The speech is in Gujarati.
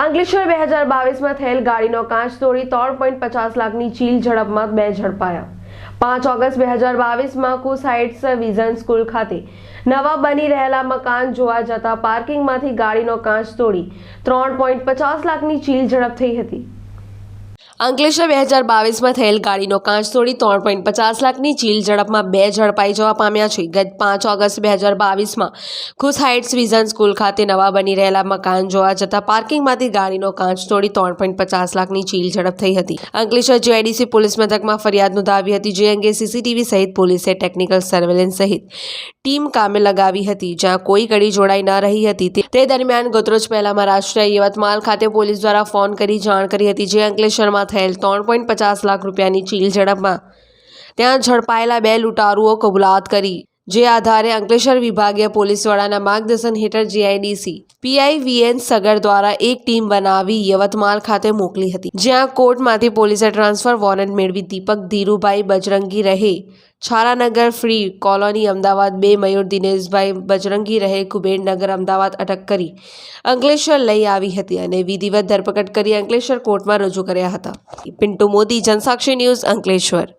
અંકલેશ્વર બે હજાર બાવીસમાં થયેલ ગાડીનો કાચ તોડી ત્રણ પોઈન્ટ પચાસ લાખની ચીલ ઝડપમાં બે ઝડપાયા. પાંચ ઓગસ્ટ બે હજાર બાવીસમાં કુસાઇટ્સ વિઝન સ્કૂલ ખાતે નવા બની રહેલા મકાન જોવા જતા પાર્કિંગમાંથી ગાડીનો કાચ તોડી ત્રણ પોઈન્ટ પચાસ લાખની ચીલ ઝડપ થઈ હતી. અંકલેશ્વર બે હજાર બાવીસમાં થયેલ ગાડીનો કાચ તોડી ત્રણ પોઈન્ટ પચાસ લાખની ચીલ ઝડપમાં બે ઝડપાઈ જવા પામ્યા છે. ગત પાંચ ઓગસ્ટ બે હજાર બાવીસમાં ખુશ હાઇટ્સ વિઝન સ્કૂલ ખાતે નવા બની રહેલા મકાન જોવા જતા પાર્કિંગમાંથી ગાડીનો કાચ તોડી ત્રણ પોઈન્ટ પચાસ લાખની ચીલ ઝડપ થઈ હતી. અંકલેશ્વર જીઆઈડીસી પોલીસ મથકમાં ફરિયાદ નોંધાવી હતી, જે અંગે સીસીટીવી સહિત પોલીસે ટેકનિકલ સર્વેલન્સ સહિત ટીમ કામે લગાવી હતી. જ્યાં કોઈ કડી જોડાઈ ન રહી હતી, તે- દરમિયાન ગોત્રોજ પહેલા મહારાષ્ટ્ર યવતમાલ ખાતે પોલીસ દ્વારા ફોન કરી જાણ કરી હતી, જે અંકલેશ્વરમાં થયેલ ત્રણ પોઈન્ટ પચાસ લાખ રૂપિયાની ચીલ ઝડપમાં ત્યાં ઝડપાયેલા બે લૂંટારુઓ કબૂલાત કરી. જે આધારે અંકલેશ્વર વિભાગીય પોલીસ વડાના માર્ગદર્શન હેઠળ જીઆઈડીસી પીઆઈવીએન સગર દ્વારા એક ટીમ બનાવી યવતમાલ ખાતે મોકલી હતી, જ્યાં કોર્ટમાંથી પોલીસે ટ્રાન્સફર વોરંટ મેળવી દીપક ધીરુભાઈ બજરંગી રહે, છારાનગર ફ્રી કોલોની અમદાવાદ બે મયુર દિનેશભાઈ બજરંગી રહે, કુબેરનગર અમદાવાદ અટક કરી અંકલેશ્વર લઈ આવી હતી અને વિધિવત ધરપકડ કરી અંકલેશ્વર કોર્ટમાં રજૂ કર્યા હતા. પિન્ટુ મોદી, જનસાક્ષી ન્યૂઝ અંકલેશ્વર.